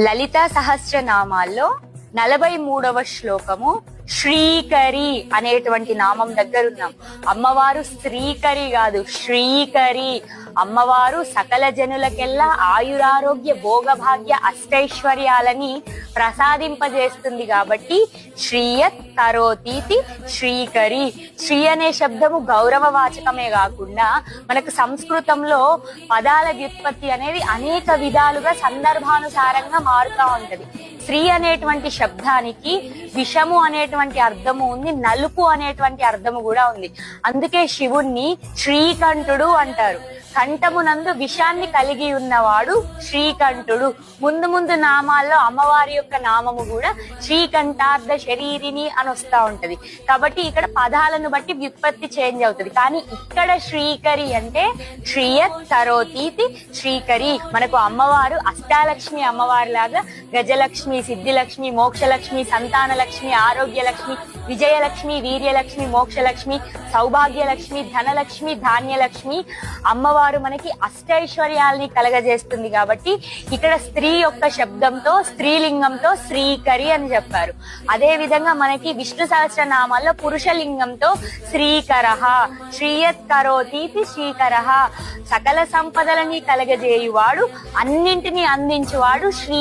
లలిత సహస్రనామాల్లో నలభై మూడవ శ్లోకము శ్రీకరి అనేటువంటి నామం దగ్గరున్నాం. అమ్మవారు స్త్రీకరి కాదు శ్రీకరి అమ్మవారు సకల జనులకెల్లా ఆయురారోగ్య భోగభాగ్య అష్టైశ్వర్యాలని ప్రసాదింపజేస్తుంది కాబట్టి శ్రీయత్ తరోతీతి శ్రీకరి. శ్రీ అనే శబ్దము గౌరవ వాచకమే కాకుండా మనకు సంస్కృతంలో పదాల వ్యుత్పత్తి అనేది అనేక విధాలుగా సందర్భానుసారంగా మారుతా ఉంటది. స్త్రీ అనేటువంటి శబ్దానికి విషము అనేటువంటి అర్థము ఉంది నలుపు అనేటువంటి అర్థము కూడా ఉంది. అందుకే శివుణ్ణి శ్రీకంఠుడు అంటారు. కంఠమునందు విషాన్ని కలిగి ఉన్నవాడు శ్రీకంఠుడు. ముందు ముందు నామాల్లో అమ్మవారి యొక్క నామము కూడా శ్రీకంఠార్థ శరీరిని అని వస్తా ఉంటది. కాబట్టి ఇక్కడ పదాలను బట్టి వ్యుత్పత్తి చేంజ్ అవుతుంది. కానీ ఇక్కడ శ్రీకరి అంటే శ్రీయత్ తరోతీతి శ్రీకరి. మనకు అమ్మవారు అష్టాలక్ష్మి అమ్మవారి లాగా గజలక్ష్మి సిద్ధిలక్ష్మి మోక్షలక్ష్మి సంతాన లక్ష్మి ఆరోగ్య లక్ష్మి విజయలక్ష్మి వీర్యలక్ష్మి మోక్షలక్ష్మి సౌభాగ్యలక్ష్మి ధనలక్ష్మి ధాన్యలక్ష్మి అమ్మవారు మనకి అష్టైశ్వర్యాల్ని కలగజేస్తుంది కాబట్టి ఇక్కడ స్త్రీ యొక్క శబ్దంతో స్త్రీలింగంతో శ్రీకరి అని చెప్పారు. అదే విధంగా మనకి విష్ణు సహస్రనామాల్లో పురుషలింగంతో శ్రీకర శ్రీయత్ కరోతీతి శ్రీకర. సకల సంపదలని కలగజేయువాడు అన్నింటినీ అందించువాడు శ్రీ